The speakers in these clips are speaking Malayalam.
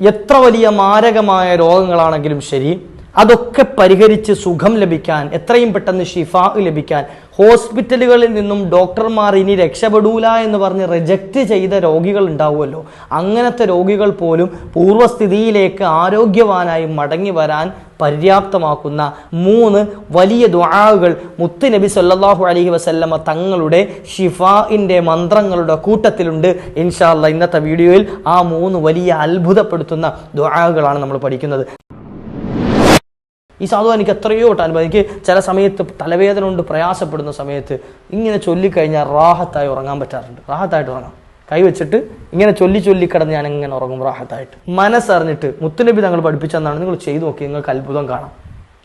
എത്ര വലിയ മാരകമായ രോഗങ്ങളാണെങ്കിലും ശരി അതൊക്കെ പരിഹരിച്ച് സുഖം ലഭിക്കാൻ എത്രയും പെട്ടെന്ന് ഷിഫാ ലഭിക്കാൻ ഹോസ്പിറ്റലുകളിൽ നിന്നും ഡോക്ടർമാർ ഇനി രക്ഷപ്പെടൂല എന്ന് പറഞ്ഞ് റിജക്റ്റ് ചെയ്ത രോഗികൾ ഉണ്ടാവുമല്ലോ. അങ്ങനത്തെ രോഗികൾ പോലും പൂർവസ്ഥിതിയിലേക്ക് ആരോഗ്യവാനായി മടങ്ങി വരാൻ പര്യാപ്തമാക്കുന്ന മൂന്ന് വലിയ ദ്വാകൾ മുത്ത് നബി അലഹി അലൈഹി വസല്ലമ തങ്ങളുടെ ഷിഫാഇന്റെ മന്ത്രങ്ങളുടെ കൂട്ടത്തിലുണ്ട്. ഇൻഷാല്ല ഇന്നത്തെ വീഡിയോയിൽ ആ മൂന്ന് വലിയ അത്ഭുതപ്പെടുത്തുന്ന ദ്വാകളാണ് നമ്മൾ പഠിക്കുന്നത്. ഈ സാധു എനിക്ക് എത്രയോ വട്ടം അനുഭവം എനിക്ക് ചില സമയത്ത് തലവേദന കൊണ്ട് പ്രയാസപ്പെടുന്ന സമയത്ത് ഇങ്ങനെ ചൊല്ലിക്കഴിഞ്ഞാൽ റാഹത്തായി ഉറങ്ങാൻ പറ്റാറുണ്ട്. റാഹത്തായിട്ട് ഉറങ്ങാം. കൈവച്ചിട്ട് ഇങ്ങനെ ചൊല്ലി ചൊല്ലി കിടന്ന് ഞാൻ ഇങ്ങനെ ഉറങ്ങും റാഹത്തായിട്ട്. മനസ്സറിഞ്ഞിട്ട് മുത്തുനബി തങ്ങൾ പഠിപ്പിച്ചെന്നാണ് നിങ്ങൾ ചെയ്തു നോക്കി നിങ്ങൾക്ക് അത്ഭുതം കാണാം.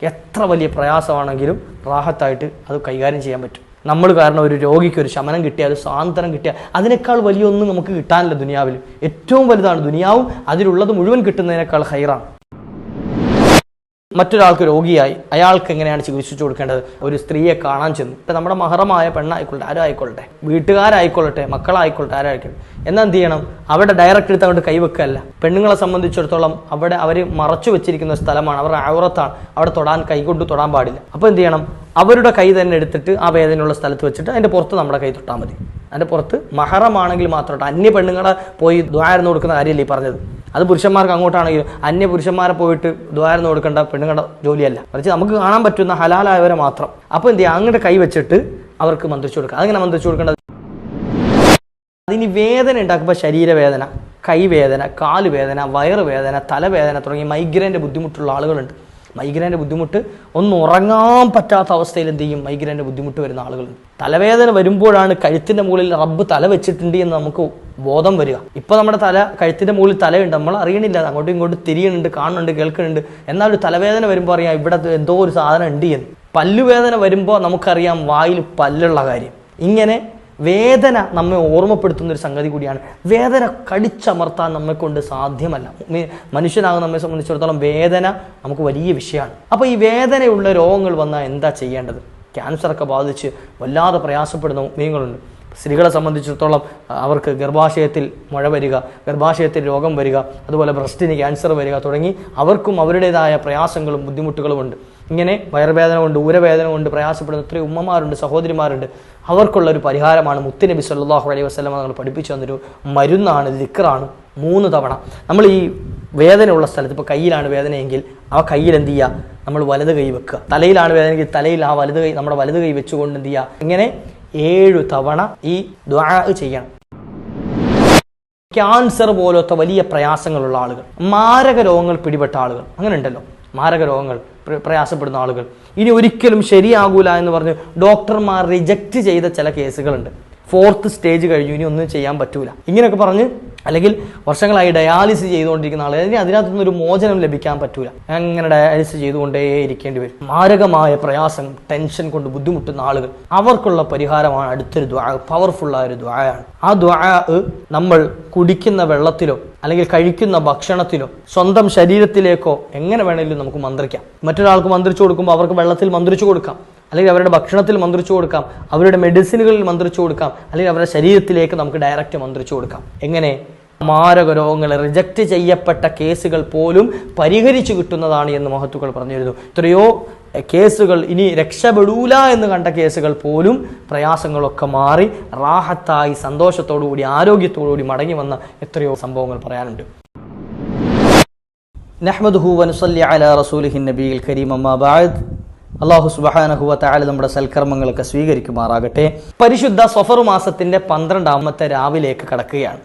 എത്ര വലിയ പ്രയാസമാണെങ്കിലും റാഹത്തായിട്ട് അത് കൈകാര്യം ചെയ്യാൻ പറ്റും. നമ്മൾ കാരണം ഒരു രോഗിക്ക് ഒരു ശമനം കിട്ടിയാൽ ഒരു സാന്ത്വനം കിട്ടിയാൽ അതിനേക്കാൾ വലിയൊന്നും നമുക്ക് കിട്ടാനില്ല ദുനിയാവിൽ. ഏറ്റവും വലുതാണ് ദുനിയാവും അതിലുള്ളത് മുഴുവൻ കിട്ടുന്നതിനേക്കാൾ ഹൈറാണ്. മറ്റൊരാൾക്ക് രോഗിയായി അയാൾക്ക് എങ്ങനെയാണ് ചികിത്സിച്ചു കൊടുക്കേണ്ടത്? ഒരു സ്ത്രീയെ കാണാൻ ചെന്നു. ഇപ്പം നമ്മുടെ മഹറമായ പെണ്ണായിക്കൊള്ളട്ടെ ആരും ആയിക്കൊള്ളട്ടെ വീട്ടുകാരായിക്കൊള്ളട്ടെ മക്കളായിക്കൊള്ളട്ടെ ആരായിക്കോട്ടെ എന്നാൽ എന്ത് ചെയ്യണം? അവിടെ ഡയറക്റ്റ് എടുത്ത് അങ്ങോട്ട് കൈവെക്കല്ല പെണ്ണുങ്ങളെ സംബന്ധിച്ചിടത്തോളം അവിടെ അവർ മറച്ചു വെച്ചിരിക്കുന്ന സ്ഥലമാണ്. അവരുടെ ഔറത്താണ്. അവിടെ തൊടാൻ കൈകൊണ്ട് തൊടാൻ പാടില്ല. അപ്പോൾ എന്ത് ചെയ്യണം? അവരുടെ കൈ തന്നെ എടുത്തിട്ട് ആ വേദനയുള്ള സ്ഥലത്ത് വെച്ചിട്ട് അതിന്റെ പുറത്ത് നമ്മുടെ കൈ തൊട്ടാൽ മതി. അതിന്റെ പുറത്ത് മഹറമാണെങ്കിൽ മാത്രം അന്യ പെണ്ണുങ്ങളെ പോയി ദ്വാരന്ന് കൊടുക്കുന്ന കാര്യമല്ലേ ഈ പറഞ്ഞത്? അത് പുരുഷന്മാർക്ക് അങ്ങോട്ടാണെങ്കിലും അന്യ പുരുഷന്മാരെ പോയിട്ട് ദ്വാരന്ന് കൊടുക്കേണ്ട പെണ്ണുങ്ങളുടെ ജോലിയല്ല. മറിച്ച് നമുക്ക് കാണാൻ പറ്റുന്ന ഹലാലായവരെ മാത്രം. അപ്പോൾ എന്ത് ചെയ്യുക അങ്ങോട്ട് കൈ വെച്ചിട്ട് അവർക്ക് മന്ത്രിച്ചു കൊടുക്കുക. അതിങ്ങനെ മന്ത്രിച്ചു കൊടുക്കേണ്ടത്? അതിന് വേദന ഉണ്ടാക്കുമ്പോൾ ശരീരവേദന കൈവേദന കാലുവേദന വയറുവേദന തലവേദന തുടങ്ങി മൈഗ്രൈന്റെ ബുദ്ധിമുട്ടുള്ള ആളുകളുണ്ട്. മൈഗ്രൈന്റെ ബുദ്ധിമുട്ട് ഒന്ന് ഉറങ്ങാൻ പറ്റാത്ത അവസ്ഥയിൽ എന്ത് ചെയ്യും? മൈഗ്രൈന്റെ ബുദ്ധിമുട്ട് വരുന്ന ആളുകളുണ്ട്. തലവേദന വരുമ്പോഴാണ് കഴുത്തിന്റെ മുകളിൽ റബ്ബ് തല വെച്ചിട്ടുണ്ട് എന്ന് നമുക്ക് ബോധം വരിക. ഇപ്പോൾ നമ്മുടെ തല കഴുത്തിന്റെ മുകളിൽ തലയുണ്ട്. നമ്മൾ അറിയണില്ല. അങ്ങോട്ടും ഇങ്ങോട്ടും തിരിയുന്നുണ്ട് കാണുന്നുണ്ട് കേൾക്കുന്നുണ്ട്. എന്നാൽ ഒരു തലവേദന വരുമ്പോൾ അറിയാം ഇവിടെ എന്തോ ഒരു സാധനം ഉണ്ട് എന്ന്. പല്ലുവേദന വരുമ്പോൾ നമുക്കറിയാം വായിൽ പല്ലുള്ള കാര്യം. ഇങ്ങനെ വേദന നമ്മെ ഓർമ്മപ്പെടുത്തുന്ന ഒരു സംഗതി കൂടിയാണ്. വേദന കടിച്ചമർത്താൻ നമ്മെ കൊണ്ട് സാധ്യമല്ല മനുഷ്യനാകുന്ന നമ്മെ സംബന്ധിച്ചിടത്തോളം വേദന നമുക്ക് വലിയ വിഷയമാണ്. അപ്പോൾ ഈ വേദനയുള്ള രോഗങ്ങൾ വന്നാൽ എന്താ ചെയ്യേണ്ടത്? ക്യാൻസറൊക്കെ ബാധിച്ച് വല്ലാതെ പ്രയാസപ്പെടുന്ന മീനുകളുണ്ട് സ്ത്രീകളെ സംബന്ധിച്ചിടത്തോളം അവർക്ക് ഗർഭാശയത്തിൽ മഴ വരിക ഗർഭാശയത്തിൽ രോഗം വരിക അതുപോലെ ബ്രസ്റ്റിന് ക്യാൻസർ വരിക തുടങ്ങി അവർക്കും അവരുടേതായ പ്രയാസങ്ങളും ബുദ്ധിമുട്ടുകളുമുണ്ട് ഇങ്ങനെ വയറുവേദന കൊണ്ട് ഊരവേദന കൊണ്ട് പ്രയാസപ്പെടുന്ന എത്രയോ ഉമ്മമാരുണ്ട് സഹോദരിമാരുണ്ട്. അവർക്കുള്ള ഒരു പരിഹാരമാണ് മുത്തുനബി സല്ലാഹു അലൈഹി വസ്ലമ നമ്മൾ പഠിപ്പിച്ചു തന്നൊരു മരുന്നാണ് ലിക്കറാണ് മൂന്ന് തവണ. നമ്മൾ ഈ വേദനയുള്ള സ്ഥലത്ത് ഇപ്പോൾ കയ്യിലാണ് വേദനയെങ്കിൽ ആ കയ്യിൽ എന്ത് ചെയ്യുക നമ്മൾ വലത് കൈ വെക്കുക. തലയിലാണ് വേദനയെങ്കിൽ തലയിൽ ആ വലത് കൈ നമ്മുടെ വലത് കൈ വെച്ചുകൊണ്ട് എന്ത് ചെയ്യുക ഇങ്ങനെ ഏഴു തവണ ഈ ദ്വാ ചെയ്യണം. ക്യാൻസർ പോലത്തെ വലിയ പ്രയാസങ്ങളുള്ള ആളുകൾ. മാരക രോഗങ്ങൾ പിടിപെട്ട ആളുകൾ. അങ്ങനെ ഉണ്ടല്ലോ. മാരക രോഗങ്ങൾ പ്രയാസപ്പെടുന്ന ആളുകൾ. ഇനി ഒരിക്കലും ശരിയാകൂല എന്ന് പറഞ്ഞ് ഡോക്ടർമാർ റിജക്റ്റ് ചെയ്ത ചില കേസുകളുണ്ട്. ഫോർത്ത് സ്റ്റേജ് കഴിഞ്ഞു. ഇനി ഒന്നും ചെയ്യാൻ പറ്റൂല. ഇങ്ങനെയൊക്കെ പറഞ്ഞ് അല്ലെങ്കിൽ വർഷങ്ങളായി ഡയാലിസിസ് ചെയ്തുകൊണ്ടിരിക്കുന്ന ഇനി അതിനകത്തുനിന്ന് ഒരു മോചനം ലഭിക്കാൻ പറ്റൂല. അങ്ങനെ ഡയാലിസിസ് ചെയ്തുകൊണ്ടേ ഇരിക്കേണ്ടി വരും. മാരകമായ പ്രയാസം ടെൻഷൻ കൊണ്ട് ബുദ്ധിമുട്ടുന്ന ആളുകൾ. അവർക്കുള്ള പരിഹാരമാണ് അടുത്തൊരു ദ്വാ പവർഫുള്ളായ ഒരു ദ്വായാണ് ആ ദ്വാ നമ്മൾ കുടിക്കുന്ന വെള്ളത്തിലോ അല്ലെങ്കിൽ കഴിക്കുന്ന ഭക്ഷണത്തിലോ സ്വന്തം ശരീരത്തിലേക്കോ എങ്ങനെ വേണമെങ്കിലും നമുക്ക് മന്ത്രിക്കാം. മറ്റൊരാൾക്ക് മന്ത്രിച്ചു കൊടുക്കുമ്പോൾ അവർക്ക് വെള്ളത്തിൽ മന്ത്രിച്ചു കൊടുക്കാം. അല്ലെങ്കിൽ അവരുടെ ഭക്ഷണത്തിൽ മന്ത്രിച്ചു കൊടുക്കാം. അവരുടെ മെഡിസിനുകളിൽ മന്ത്രിച്ചു കൊടുക്കാം. അല്ലെങ്കിൽ അവരുടെ ശരീരത്തിലേക്ക് നമുക്ക് ഡയറക്റ്റ് മന്ത്രിച്ചു കൊടുക്കാം. എങ്ങനെ? മാരക രോഗങ്ങൾ റിജക്റ്റ് ചെയ്യപ്പെട്ട കേസുകൾ പോലും പരിഹരിച്ചു കിട്ടുന്നതാണ് എന്ന് മഹത്തുക്കൾ പറഞ്ഞിരുന്നു. എത്രയോ കേസുകൾ ഇനി രക്ഷപ്പെടൂല എന്ന് കണ്ട കേസുകൾ പോലും പ്രയാസങ്ങളൊക്കെ മാറി റാഹത്തായി സന്തോഷത്തോടുകൂടി ആരോഗ്യത്തോടുകൂടി മടങ്ങി വന്ന എത്രയോ സംഭവങ്ങൾ പറയാനുണ്ട്. നഹ്മദുഹു വനുസല്ലി അല റസൂലിഹിൻ നബിയിൽ കരീം. അമ്മ ബഅദ്. അള്ളാഹു സുബാനഹുവ താല നമ്മുടെ സൽക്കർമ്മങ്ങളൊക്കെ സ്വീകരിക്കുമാറാകട്ടെ. പരിശുദ്ധ സഫർ മാസത്തിന്റെ പന്ത്രണ്ടാമത്തെ രാവിലേക്ക് കടക്കുകയാണ്.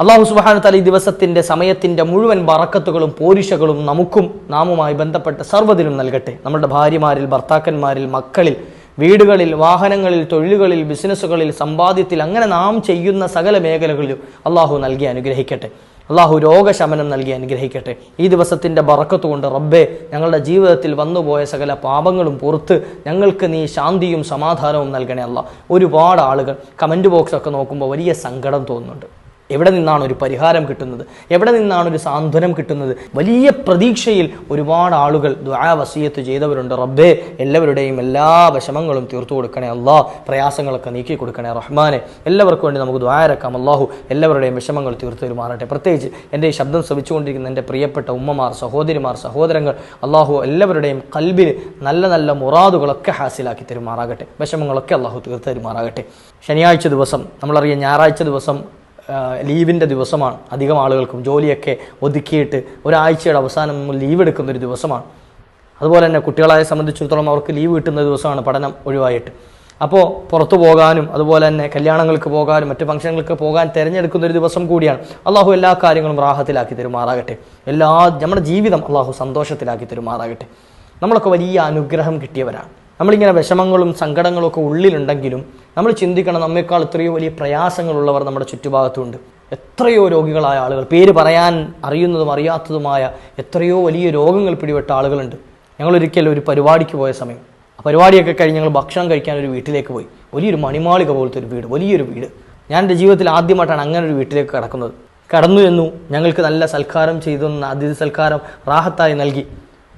അള്ളാഹു സുബാന തല ഈ സമയത്തിന്റെ മുഴുവൻ ബറക്കത്തുകളും പോരിശകളും നമുക്കും നാമുമായി ബന്ധപ്പെട്ട സർവതിലും നൽകട്ടെ. നമ്മുടെ ഭാര്യമാരിൽ ഭർത്താക്കന്മാരിൽ മക്കളിൽ വീടുകളിൽ വാഹനങ്ങളിൽ തൊഴിലുകളിൽ ബിസിനസ്സുകളിൽ സമ്പാദ്യത്തിൽ അങ്ങനെ നാം ചെയ്യുന്ന സകല മേഖലകളിലും അള്ളാഹു നൽകി അനുഗ്രഹിക്കട്ടെ. അള്ളാഹു രോഗശമനം നൽകി അനുഗ്രഹിക്കട്ടെ. ഈ ദിവസത്തിന്റെ കൊണ്ട് റബ്ബെ ഞങ്ങളുടെ ജീവിതത്തിൽ വന്നുപോയ സകല പാപങ്ങളും പുറത്ത് ഞങ്ങൾക്ക് നീ ശാന്തിയും സമാധാനവും നൽകണേ അല്ല ഒരുപാട് ആളുകൾ കമന്റ് ബോക്സൊക്കെ നോക്കുമ്പോൾ വലിയ സങ്കടം തോന്നുന്നുണ്ട്. എവിടെ നിന്നാണ് ഒരു പരിഹാരം കിട്ടുന്നത്? എവിടെ നിന്നാണ് ഒരു സാന്ത്വനം കിട്ടുന്നത്? വലിയ പ്രതീക്ഷയിൽ ഒരുപാട് ആളുകൾ ദ്വാ വസീയത്ത് ചെയ്തവരുണ്ട്. റബ്ബേ എല്ലാവരുടെയും എല്ലാ വിഷമങ്ങളും തീർത്തു കൊടുക്കണേ അള്ളാഹ് പ്രയാസങ്ങളൊക്കെ നീക്കി കൊടുക്കണേ റഹ്മാനെ. എല്ലാവർക്കും വേണ്ടി നമുക്ക് ദ്വായരക്കാം അള്ളാഹു എല്ലാവരുടെയും വിഷമങ്ങൾ തീർത്തു തരുമാറട്ടെ പ്രത്യേകിച്ച് എന്റെ ഈ ശബ്ദം ശ്രമിച്ചുകൊണ്ടിരിക്കുന്ന എന്റെ പ്രിയപ്പെട്ട ഉമ്മമാർ സഹോദരിമാർ സഹോദരങ്ങൾ അള്ളാഹു എല്ലാവരുടെയും കൽബിൽ നല്ല നല്ല മുറാദുകളൊക്കെ ഹാസിലാക്കി തരുമാറാകട്ടെ. വിഷമങ്ങളൊക്കെ അള്ളാഹു തീർത്തു തരുമാറാകട്ടെ. ശനിയാഴ്ച ദിവസം നമ്മളറിയാം ഞായറാഴ്ച ദിവസം ലീവിന്റെ ദിവസമാണ്. അധികം ആളുകൾക്കും ജോലിയൊക്കെ ഒതുക്കിയിട്ട് ഒരാഴ്ചയുടെ അവസാനം ലീവ് എടുക്കുന്ന ഒരു ദിവസമാണ്. അതുപോലെ തന്നെ കുട്ടികളെ സംബന്ധിച്ചിടത്തോളം അവർക്ക് ലീവ് കിട്ടുന്ന ദിവസമാണ് പഠനം ഒഴിവായിട്ട്. അപ്പോൾ പുറത്തു പോകാനും അതുപോലെ തന്നെ കല്യാണങ്ങൾക്ക് പോകാനും മറ്റ് ഫംഗ്ഷനുകൾക്ക് പോകാൻ തിരഞ്ഞെടുക്കുന്ന ഒരു ദിവസം കൂടിയാണ്. അള്ളാഹു എല്ലാ കാര്യങ്ങളും റാഹത്തിലാക്കി തരുമാറാകട്ടെ. എല്ലാ നമ്മുടെ ജീവിതം അള്ളാഹു സന്തോഷത്തിലാക്കി തരുമാറാകട്ടെ. നമ്മളൊക്കെ വലിയ അനുഗ്രഹം കിട്ടിയവരാണ്. നമ്മളിങ്ങനെ വിഷമങ്ങളും സങ്കടങ്ങളും ഒക്കെ ഉള്ളിലുണ്ടെങ്കിലും നമ്മൾ ചിന്തിക്കണം നമ്മേക്കാൾ എത്രയോ വലിയ പ്രയാസങ്ങളുള്ളവർ നമ്മുടെ ചുറ്റുഭാഗത്തുണ്ട്. എത്രയോ രോഗികളായ ആളുകൾ പേര് പറയാൻ അറിയുന്നതും അറിയാത്തതുമായ എത്രയോ വലിയ രോഗങ്ങൾ പിടിപെട്ട ആളുകളുണ്ട്. ഞങ്ങളൊരിക്കൽ ഒരു പരിപാടിക്ക് പോയ സമയം. ആ പരിപാടിയൊക്കെ കഴിഞ്ഞ് ഞങ്ങൾ ഭക്ഷണം കഴിക്കാൻ ഒരു വീട്ടിലേക്ക് പോയി. വലിയൊരു മണിമാളിക പോലത്തെ ഒരു വീട് വലിയൊരു വീട്. ഞാൻ എന്റെ ജീവിതത്തിൽ ആദ്യമായിട്ടാണ് അങ്ങനെ ഒരു വീട്ടിലേക്ക് കടക്കുന്നത്. കടന്നു എന്നു ഞങ്ങൾക്ക് നല്ല സൽക്കാരം ചെയ്തു അതിഥി സൽക്കാരം റാഹത്തായി നൽകി.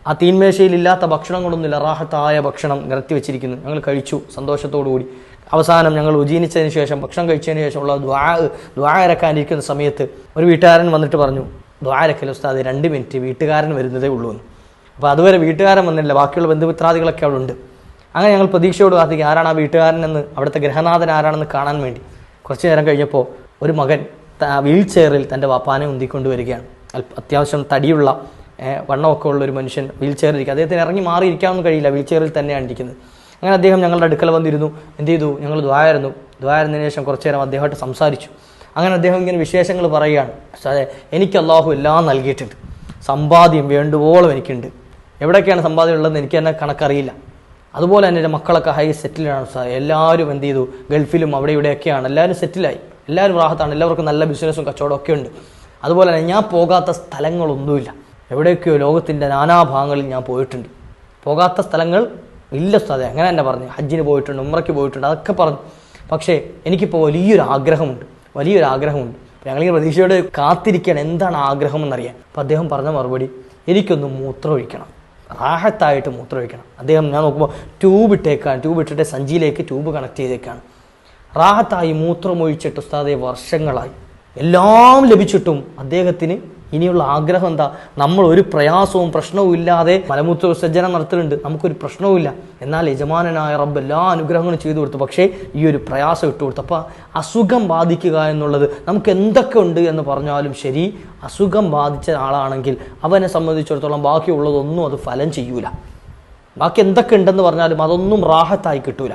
ആ തീന്മേശയിൽ ഇല്ലാത്ത ഭക്ഷണങ്ങളൊന്നുമില്ല റാഹത്തായ ഭക്ഷണം നിരത്തി വെച്ചിരിക്കുന്നു. ഞങ്ങൾ കഴിച്ചു സന്തോഷത്തോടു കൂടി അവസാനം ഞങ്ങൾ ഉജീനിച്ചതിന് ശേഷം ഭക്ഷണം കഴിച്ചതിന് ശേഷമുള്ള ദ്വാ ദ്വാ ഇറക്കാനിരിക്കുന്ന സമയത്ത് ഒരു വീട്ടുകാരൻ വന്നിട്ട് പറഞ്ഞു ദ്വാ ഇറക്കൽ ഉസ്താദ് രണ്ട് മിനിറ്റ് വീട്ടുകാരൻ വരുന്നതേ ഉള്ളൂ എന്ന്. അപ്പോൾ അതുവരെ വീട്ടുകാരൻ വന്നില്ല. ബാക്കിയുള്ള ബന്ധുമിത്രാദികളൊക്കെ അവിടെ ഉണ്ട്. അങ്ങനെ ഞങ്ങൾ പ്രതീക്ഷയോട് കാത്തിരിക്കും ആരാണ് ആ വീട്ടുകാരനെന്ന് അവിടുത്തെ ഗ്രഹനാഥൻ ആരാണെന്ന് കാണാൻ വേണ്ടി. കുറച്ച് നേരം കഴിഞ്ഞപ്പോൾ ഒരു മകൻ വീൽ ചെയറിൽ തന്റെ വാപ്പാനെ ഉന്തിക്കൊണ്ട് വരികയാണ്. അത്യാവശ്യം തടിയുള്ള വണ്ണമൊക്കെ ഉള്ള ഒരു മനുഷ്യൻ വീൽ ചെയറിൽ ഇരിക്കുക അദ്ദേഹത്തിന് ഇറങ്ങി മാറി ഇരിക്കാനൊന്നും കഴിയില്ല വീൽ ചെയറിൽ തന്നെയാണ് ഇരിക്കുന്നത്. അങ്ങനെ അദ്ദേഹം ഞങ്ങളുടെ അടുക്കൽ വന്നിരുന്നു. എന്ത് ചെയ്തു? ഞങ്ങൾ ദ്വായായിരുന്നു ദ്വായായിരുന്നതിന് ശേഷം കുറച്ച് നേരം അദ്ദേഹമായിട്ട് സംസാരിച്ചു. അങ്ങനെ അദ്ദേഹം ഇങ്ങനെ വിശേഷങ്ങൾ പറയുകയാണ്. അതെ എനിക്ക് അള്ളാഹു എല്ലാം നൽകിയിട്ടുണ്ട്. സമ്പാദ്യം വേണ്ടുവോളം എനിക്കുണ്ട്. എവിടെയൊക്കെയാണ് സമ്പാദ്യം ഉള്ളതെന്ന് എനിക്ക് തന്നെ കണക്കറിയില്ല. അതുപോലെ തന്നെ എന്റെ മക്കളൊക്കെ ഹൈ സെറ്റിലാണ് സാർ എല്ലാവരും എന്ത് ചെയ്തു? ഗൾഫിലും അവിടെ ഇവിടെയൊക്കെയാണ്. എല്ലാവരും സെറ്റിലായി. എല്ലാവരും റാഹത്താണ്. എല്ലാവർക്കും നല്ല ബിസിനസ്സും കച്ചവടമൊക്കെ ഉണ്ട്. അതുപോലെ തന്നെ ഞാൻ പോകാത്ത സ്ഥലങ്ങളൊന്നുമില്ല. എവിടെയൊക്കെയോ ലോകത്തിന്റെ നാനാഭാഗങ്ങളിൽ ഞാൻ പോയിട്ടുണ്ട്. പോകാത്ത സ്ഥലങ്ങൾ ഇല്ല സ്ഥലം അങ്ങനെ തന്നെ പറഞ്ഞു. ഹജ്ജിന് പോയിട്ടുണ്ട് ഉമ്രയ്ക്ക് പോയിട്ടുണ്ട് അതൊക്കെ പറഞ്ഞു. പക്ഷേ എനിക്കിപ്പോൾ വലിയൊരു ആഗ്രഹമുണ്ട് വലിയൊരു ആഗ്രഹമുണ്ട്. ഞങ്ങളിങ്ങനെ പ്രതീക്ഷയോട് കാത്തിരിക്കുകയാണ് എന്താണ് ആഗ്രഹം എന്നറിയാൻ അപ്പോൾ അദ്ദേഹം പറഞ്ഞ മറുപടി എനിക്കൊന്ന് മൂത്രമൊഴിക്കണം റാഹത്തായിട്ട് മൂത്രമൊഴിക്കണം. അദ്ദേഹം ഞാൻ നോക്കുമ്പോൾ ട്യൂബ് ഇട്ടേക്കാണ് ട്യൂബ് ഇട്ടിട്ട് സഞ്ചിയിലേക്ക് ട്യൂബ് കണക്ട് ചെയ്തേക്കാണ്. റാഹത്തായി മൂത്രമൊഴിച്ചിട്ട് ഉസ്താദെ വർഷങ്ങളായി. എല്ലാം ലഭിച്ചിട്ടും അദ്ദേഹത്തിന് ഇനിയുള്ള ആഗ്രഹം എന്താ? നമ്മൾ ഒരു പ്രയാസവും പ്രശ്നവും ഇല്ലാതെ മലമൂത്ര വിസർജനം നടത്തുന്നുണ്ട് നമുക്കൊരു പ്രശ്നവുമില്ല എന്നാൽ യജമാനനായ റബ്ബ് എല്ലാ അനുഗ്രഹങ്ങളും ചെയ്തു കൊടുത്തു. പക്ഷേ ഈ ഒരു പ്രയാസം ഇട്ടു കൊടുത്തു. അപ്പോൾ അസുഖം ബാധിക്കുക എന്നുള്ളത് നമുക്ക് എന്തൊക്കെ ഉണ്ട് എന്ന് പറഞ്ഞാലും ശരി അസുഖം ബാധിച്ച ആളാണെങ്കിൽ അവനെ സംബന്ധിച്ചിടത്തോളം ബാക്കിയുള്ളതൊന്നും അത് ഫലം ചെയ്യൂല. ബാക്കി എന്തൊക്കെ ഉണ്ടെന്ന് പറഞ്ഞാലും അതൊന്നും റാഹത്തായി കിട്ടൂല.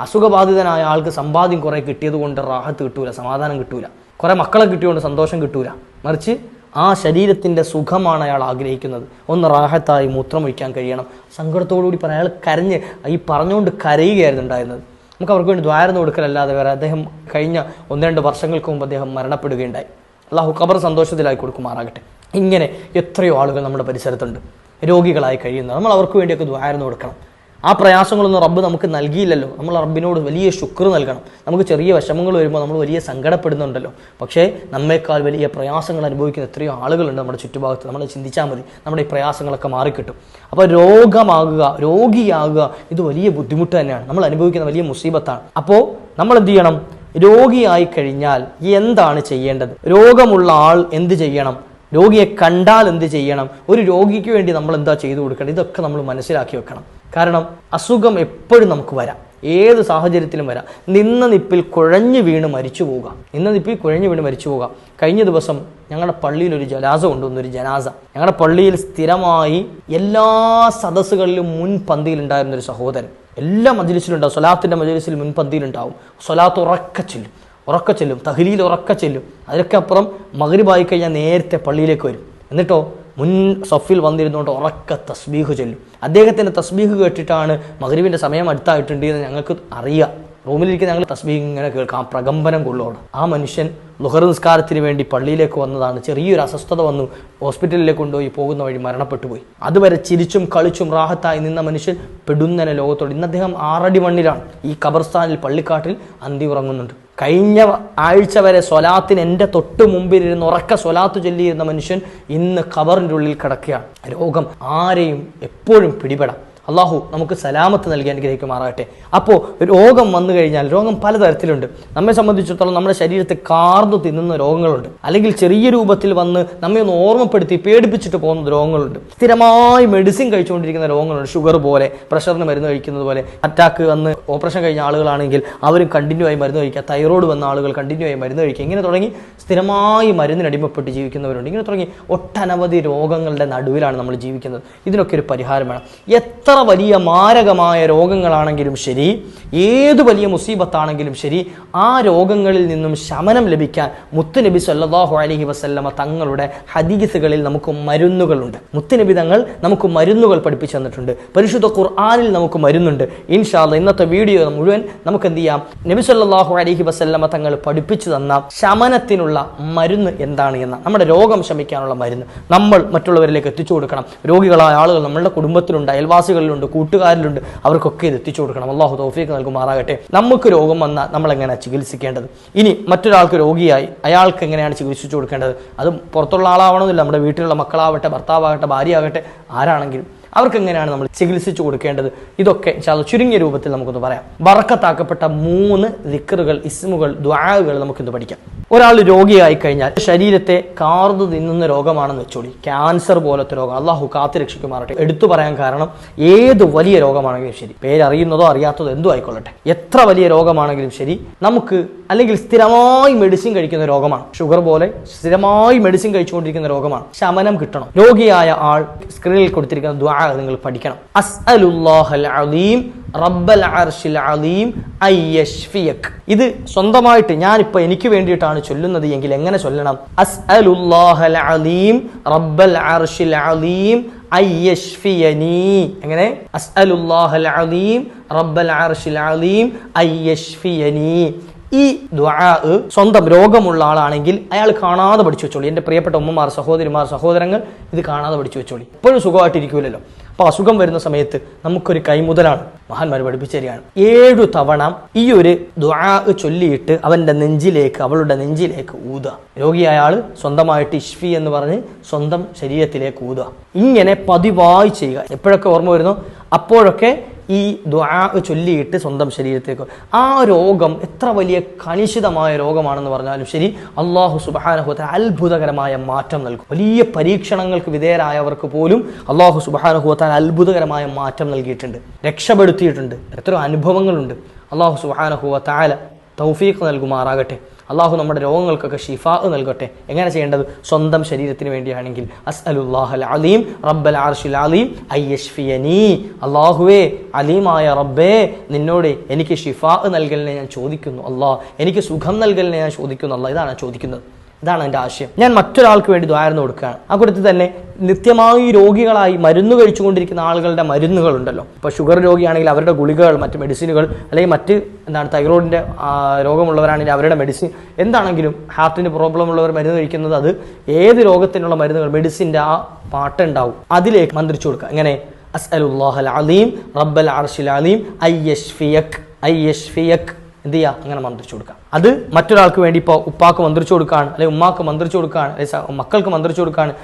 അസുഖബാധിതനായ ആൾക്ക് സമ്പാദ്യം കുറേ കിട്ടിയത് കൊണ്ട് റാഹത്ത് കിട്ടൂല സമാധാനം കിട്ടൂല. കുറേ മക്കളെ കിട്ടിയതുകൊണ്ട് സന്തോഷം കിട്ടൂല. മറിച്ച് ആ ശരീരത്തിന്റെ സുഖമാണ് അയാൾ ആഗ്രഹിക്കുന്നത്. ഒന്ന് റാഹത്തായി മൂത്രമൊഴിക്കാൻ കഴിയണം. സങ്കടത്തോടുകൂടി പറയാം. അയാൾ കരഞ്ഞ് ഈ പറഞ്ഞുകൊണ്ട് കരയുകയായിരുന്നു ഉണ്ടായിരുന്നത്. നമുക്ക് അവർക്ക് വേണ്ടി ദ്വാരം കൊടുക്കലല്ലാതെ വേറെ അദ്ദേഹം കഴിഞ്ഞ ഒന്ന് രണ്ട് വർഷങ്ങൾക്ക് മുമ്പ് അദ്ദേഹം മരണപ്പെടുകയുണ്ടായി. അള്ളാഹു ഖബർ സന്തോഷത്തിലായി കൊടുക്കുമാറാകട്ടെ. ഇങ്ങനെ എത്രയോ ആളുകൾ നമ്മുടെ പരിസരത്തുണ്ട്. രോഗികളായി കഴിയുന്നത് നമ്മൾ അവർക്ക് വേണ്ടിയൊക്കെ ദ്വാരം കൊടുക്കണം. ആ പ്രയാസങ്ങളൊന്നും റബ്ബ് നമുക്ക് നൽകിയില്ലല്ലോ. നമ്മൾ റബ്ബിനോട് വലിയ ശുക്ർ നൽകണം. നമുക്ക് ചെറിയ വിഷമങ്ങൾ വരുമ്പോൾ നമ്മൾ വലിയ സങ്കടപ്പെടുന്നുണ്ടല്ലോ. പക്ഷേ നമ്മേക്കാൾ വലിയ പ്രയാസങ്ങൾ അനുഭവിക്കുന്ന എത്രയോ ആളുകളുണ്ട് നമ്മുടെ ചുറ്റുഭാഗത്ത്. നമ്മൾ ചിന്തിച്ചാൽ മതി നമ്മുടെ ഈ പ്രയാസങ്ങളൊക്കെ മാറിക്കിട്ടും. അപ്പോൾ രോഗമാകുക രോഗിയാകുക ഇത് വലിയ ബുദ്ധിമുട്ട് തന്നെയാണ്. നമ്മൾ അനുഭവിക്കുന്ന വലിയ മുസീബത്താണ്. അപ്പോൾ നമ്മൾ എന്ത് ചെയ്യണം രോഗിയായി കഴിഞ്ഞാൽ എന്താണ് ചെയ്യേണ്ടത്? രോഗമുള്ള ആൾ എന്ത് ചെയ്യണം? രോഗിയെ കണ്ടാൽ എന്ത് ചെയ്യണം? ഒരു രോഗിക്ക് വേണ്ടി നമ്മൾ എന്താ ചെയ്തു കൊടുക്കണം ഇതൊക്കെ നമ്മൾ മനസ്സിലാക്കി വെക്കണം. കാരണം അസുഖം എപ്പോഴും നമുക്ക് വരാം. ഏത് സാഹചര്യത്തിലും വരാം. നിന്ന നിപ്പിൽ കുഴഞ്ഞു വീണ് മരിച്ചു പോവുക. നിന്ന നിപ്പിൽ കുഴഞ്ഞു വീണ് മരിച്ചു പോവുക. കഴിഞ്ഞ ദിവസം ഞങ്ങളുടെ പള്ളിയിൽ ഒരു ജനാസ കൊണ്ടുവന്ന ഒരു ജനാസ. ഞങ്ങളുടെ പള്ളിയിൽ സ്ഥിരമായി എല്ലാ സദസ്സുകളിലും മുൻപന്തിയിലുണ്ടായിരുന്ന ഒരു സഹോദരൻ. എല്ലാ മജലിസിലുണ്ടാവും സൊലാത്തിന്റെ മജലിസിൽ മുൻപന്തിയിലുണ്ടാവും സൊലാത്ത് ഉറക്ക ചെല്ലും. ഉറക്ക ചെല്ലും. തഹ്ലീൽ ഉറക്ക ചെല്ലും. അതിനൊക്കെ അപ്പുറം മകരിബായി കഴിഞ്ഞാൽ നേരത്തെ പള്ളിയിലേക്ക് വരും. എന്നിട്ടോ മുൻ സഫിൽ വന്നിരുന്നുകൊണ്ട് ഉറക്ക തസ്ബീഹ് ചൊല്ലും. അദ്ദേഹത്തിന്റെ തസ്ബീഹ് കേട്ടിട്ടാണ് മകരിവിന്റെ സമയം അടുത്തായിട്ടുണ്ട് എന്ന് ഞങ്ങൾക്ക് അറിയാം. റൂമിലിരിക്കുന്ന ഞങ്ങൾ തസ്ബീഹ് ഇങ്ങനെ കേൾക്കാം. പ്രകമ്പനം കൊള്ളുകയാണ് ആ മനുഷ്യൻ ലുഹർ നിസ്കാരത്തിന് വേണ്ടി പള്ളിയിലേക്ക് വന്നതാണ്. ചെറിയൊരു അസ്വസ്ഥത വന്നു. ഹോസ്പിറ്റലിലേക്ക് കൊണ്ടുപോയി പോകുന്ന വഴി മരണപ്പെട്ടു പോയി. അതുവരെ ചിരിച്ചും കളിച്ചും റാഹത്തായി നിന്ന മനുഷ്യൻ പെടുന്നനെ ലോകത്തോട് ഇന്ന് അദ്ദേഹം ആറടി മണ്ണിലാണ്. ഈ കബർസ്ഥാനിൽ പള്ളിക്കാട്ടിൽ അന്തി ഉറങ്ങുന്നുണ്ട്. കഴിഞ്ഞ ആഴ്ച വരെ സ്വലാത്തിന് എന്റെ തൊട്ട് മുമ്പിലിരുന്ന് ഉറക്ക സ്വലാത്ത് ചൊല്ലിയിരുന്ന മനുഷ്യൻ ഇന്ന് കബറിന്റെ ഉള്ളിൽ കിടക്കുകയാണ്. രോഗം ആരെയും എപ്പോഴും പിടിപെടാം. അള്ളാഹു നമുക്ക് സലാമത്ത് നൽകി അനുഗ്രഹിക്കുമാറാകട്ടെ. അപ്പോൾ രോഗം വന്നു കഴിഞ്ഞാൽ രോഗം പലതരത്തിലുണ്ട്. നമ്മെ സംബന്ധിച്ചിടത്തോളം നമ്മുടെ ശരീരത്തെ കാർന്നു തിന്നുന്ന രോഗങ്ങളുണ്ട്. അല്ലെങ്കിൽ ചെറിയ രൂപത്തിൽ വന്ന് നമ്മെ ഒന്ന് ഓർമ്മപ്പെടുത്തി പേടിപ്പിച്ചിട്ട് പോകുന്ന രോഗങ്ങളുണ്ട്. സ്ഥിരമായി മെഡിസിൻ കഴിച്ചുകൊണ്ടിരിക്കുന്ന രോഗങ്ങളുണ്ട്. ഷുഗർ പോലെ പ്രഷറിന് മരുന്ന് കഴിക്കുന്നത് പോലെ. അറ്റാക്ക് വന്ന് ഓപ്പറേഷൻ കഴിഞ്ഞ ആളുകളാണെങ്കിൽ അവരും കണ്ടിന്യൂ ആയി മരുന്ന് കഴിക്കുക. തൈറോയ്ഡ് വന്ന ആളുകൾ കണ്ടിന്യൂ ആയി മരുന്ന് കഴിക്കുക. ഇങ്ങനെ തുടങ്ങി സ്ഥിരമായി മരുന്നിന് അടിമപ്പെട്ട് ജീവിക്കുന്നവരുണ്ട്. ഇങ്ങനെ തുടങ്ങി ഒട്ടനവധി രോഗങ്ങളുടെ നടുവിലാണ് നമ്മൾ ജീവിക്കുന്നത്. ഇതിനൊക്കെ ഒരു പരിഹാരം വേണം. എത്ര വലിയ മാരകമായ രോഗങ്ങളാണെങ്കിലും ശരി ഏത് വലിയ മുസീബത്താണെങ്കിലും ശരി ആ രോഗങ്ങളിൽ നിന്നും ശമനം ലഭിക്കാൻ മുത്തുനബി സല്ലാഹു അലഹി വസല്ലമ തങ്ങളുടെ ഹദീസുകളിൽ നമുക്ക് മരുന്നുകളുണ്ട്. മുത്തുനബി തങ്ങൾ നമുക്ക് മരുന്നുകൾ പഠിപ്പിച്ചു തന്നിട്ടുണ്ട്. പരിശുദ്ധ ഖുർആാനിൽ നമുക്ക് മരുന്നുണ്ട്. ഇൻഷാല്ല ഇന്നത്തെ വീഡിയോ മുഴുവൻ നമുക്ക് എന്ത് ചെയ്യാം? നബി സല്ലാഹു അലഹി വസല്ലമ തങ്ങൾ പഠിപ്പിച്ചു തന്ന ശമനത്തിനുള്ള മരുന്ന് എന്താണ് എന്ന നമ്മുടെ രോഗം ശമിക്കാനുള്ള മരുന്ന് നമ്മൾ മറ്റുള്ളവരിലേക്ക് എത്തിച്ചു കൊടുക്കണം. രോഗികളായ ആളുകൾ നമ്മളുടെ കുടുംബത്തിലുണ്ട് അയൽവാസികളിലുണ്ട് കൂട്ടുകാരിലുണ്ട് അവർക്കൊക്കെ ഇത് എത്തിച്ചു കൊടുക്കണം. അള്ളാഹു നൽകും നൽകുമാറാകട്ടെ. നമുക്ക് രോഗം വന്നാൽ നമ്മൾ എങ്ങനെയാണ് ചികിത്സിക്കേണ്ടത്? ഇനി മറ്റൊരാൾക്ക് രോഗിയായി അയാൾക്ക് എങ്ങനെയാണ് ചികിത്സിച്ചു കൊടുക്കേണ്ടത്? അത് പുറത്തുള്ള ആളാവണമെന്നില്ല നമ്മുടെ വീട്ടിലുള്ള മക്കളാവട്ടെ ഭർത്താവാകട്ടെ ഭാര്യയാകട്ടെ ആരാണെങ്കിലും അവർക്ക് എങ്ങനെയാണ് നമ്മൾ ചികിത്സിച്ചു കൊടുക്കേണ്ടത്? ഇതൊക്കെ ഇൻഷാല്ല ചുരുങ്ങിയ രൂപത്തിൽ നമുക്കൊന്ന് പറയാം. വറക്കത്താക്കപ്പെട്ട മൂന്ന് ദിക്കറുകൾ ഇസ്മുകൾ ദ്വാകൾ നമുക്കിന്ന് പഠിക്കാം. ഒരാൾ രോഗിയായി കഴിഞ്ഞാൽ ശരീരത്തെ കാർന്നു തിന്നുന്ന രോഗമാണെന്ന് വെച്ചോളി. ക്യാൻസർ പോലത്തെ രോഗം അള്ളാഹു കാത്തു രക്ഷിക്കുമാറട്ടെ എടുത്തു പറയാൻ കാരണം ഏത് വലിയ രോഗമാണെങ്കിലും ശരി. പേരറിയുന്നതോ അറിയാത്തതോ എന്തോ ആയിക്കൊള്ളട്ടെ. എത്ര വലിയ രോഗമാണെങ്കിലും ശരി നമുക്ക് അല്ലെങ്കിൽ സ്ഥിരമായി മെഡിസിൻ കഴിക്കുന്ന രോഗമാണ്. ഷുഗർ പോലെ സ്ഥിരമായി മെഡിസിൻ കഴിച്ചുകൊണ്ടിരിക്കുന്ന രോഗമാണ്. ശമനം കിട്ടണം. രോഗിയായ ആൾ സ്ക്രീനിൽ കൊടുത്തിരിക്കുന്ന ദ്വാ നിങ്ങൾ പഠിക്കണം. അസ്അലുല്ലാഹൽ അലീം റബ്ബൽ അലീം ഇത് സ്വന്തമായിട്ട് ഞാനിപ്പോൾ എനിക്ക് വേണ്ടിയിട്ടാണ് ചൊല്ലുന്നത് എങ്കിൽ എങ്ങനെ ചൊല്ലണം? അസ്അലുല്ലാഹൽ അലീം റബ്ബൽ എങ്ങനെ? അസ്അലുല്ലാഹൽ അലീം റബ്ബൽ ഈ സ്വന്തം രോഗമുള്ള ആളാണെങ്കിൽ അയാൾ കാണാതെ പഠിച്ചു വെച്ചോളി. എന്റെ പ്രിയപ്പെട്ട ഉമ്മമാർ സഹോദരിമാർ സഹോദരങ്ങൾ ഇത് കാണാതെ പഠിച്ചു വെച്ചോളി. എപ്പോഴും സുഖമായിട്ടിരിക്കൂലല്ലോ. അപ്പോൾ അസുഖം വരുന്ന സമയത്ത് നമുക്കൊരു കൈമുതലാണ്. മഹാന്മാർ പഠിപ്പിച്ചു തരികയാണ് ഏഴു തവണ ഈ ഒരു ദ്വാ ചൊല്ലിയിട്ട് അവന്റെ നെഞ്ചിലേക്ക് അവളുടെ നെഞ്ചിലേക്ക് ഊതുക. രോഗിയായ ആൾ സ്വന്തമായിട്ട് ഇഷ്ഫി എന്ന് പറഞ്ഞ് സ്വന്തം ശരീരത്തിലേക്ക് ഊതുക. ഇങ്ങനെ പതിവായി ചെയ്യുക. എപ്പോഴൊക്കെ ഓർമ്മ വരുന്നു? അപ്പോഴൊക്കെ ഈ ദ്വാ ചൊല്ലിയിട്ട് സ്വന്തം ശരീരത്തേക്ക്. ആ രോഗം എത്ര വലിയ കണിശിതമായ രോഗമാണെന്ന് പറഞ്ഞാലും ശരി അള്ളാഹു സുബാനഹുത്ത അത്ഭുതകരമായ മാറ്റം നൽകും. വലിയ പരീക്ഷണങ്ങൾക്ക് വിധേയരായവർക്ക് പോലും അള്ളാഹു സുബാനഹുത്താൻ അത്ഭുതകരമായ മാറ്റം നൽകിയിട്ടുണ്ട്. രക്ഷപ്പെടുത്തിയിട്ടുണ്ട്. എത്ര അനുഭവങ്ങളുണ്ട്. അള്ളാഹു സുബാനഹുവ താല തൗഫീഖ് നൽകുമാറാകട്ടെ. അള്ളാഹു നമ്മുടെ രോഗങ്ങൾക്കൊക്കെ ഷിഫാ നൽകട്ടെ. എങ്ങനെ ചെയ്യേണ്ടത്? സ്വന്തം ശരീരത്തിന് വേണ്ടിയാണെങ്കിൽ. അസ് അസ്അലുല്ലാഹൽ അലീം റബ്ബൽ ആർഷുൽ അലീം അയ്യഷ്ഫിയനി അള്ളാഹുവേ അലീമായ റബ്ബേ നിന്നോട് എനിക്ക് ഷിഫാ നൽകലിനെ ഞാൻ ചോദിക്കുന്നു. അള്ളാഹ് എനിക്ക് സുഖം നൽകലിനെ ഞാൻ ചോദിക്കുന്നു. അല്ല ഇതാണ് ചോദിക്കുന്നത്. ഇതാണ് എന്റെ ആശയം. ഞാൻ മറ്റൊരാൾക്ക് വേണ്ടി ദ്വാരം കൊടുക്കുകയാണ്. ആ കൂട്ടത്തിൽ തന്നെ നിത്യമായി രോഗികളായി മരുന്ന് കഴിച്ചുകൊണ്ടിരിക്കുന്ന ആളുകളുടെ മരുന്നുകളുണ്ടല്ലോ. ഇപ്പോൾ ഷുഗർ രോഗിയാണെങ്കിൽ അവരുടെ ഗുളികകൾ മറ്റ് മെഡിസിനുകൾ അല്ലെങ്കിൽ മറ്റ് എന്താണ് തൈറോയിഡിന്റെ രോഗമുള്ളവരാണെങ്കിൽ അവരുടെ മെഡിസിൻ എന്താണെങ്കിലും ഹാർട്ടിന് പ്രോബ്ലം ഉള്ളവർ മരുന്ന് കഴിക്കുന്നത് അത് ഏത് രോഗത്തിനുള്ള മരുന്നുകൾ മെഡിസിന്റെ ആ പാട്ടുണ്ടാവും. അതിലേക്ക് മന്ത്രിച്ചു കൊടുക്കുക. ഇങ്ങനെ അസ്അലുല്ലാഹൽ അലീം റബ്ബൽ അർഷിൽ അലീം ഐയഷ്ഫിയക് ഐയഷ്ഫിയക് എന്ത് ചെയ്യുക അങ്ങനെ മന്ത്രിച്ചു കൊടുക്കുക. അത് മറ്റൊരാൾക്ക് വേണ്ടി ഇപ്പോൾ ഉപ്പാക്ക് മന്ത്രിച്ചു കൊടുക്കുകയാണ് അല്ലെങ്കിൽ ഉമ്മാക്ക് മന്ത്രിച്ചു കൊടുക്കുകയാണ് അല്ലെങ്കിൽ മക്കൾക്ക് മന്ത്രിച്ചു കൊടുക്കുകയാണ്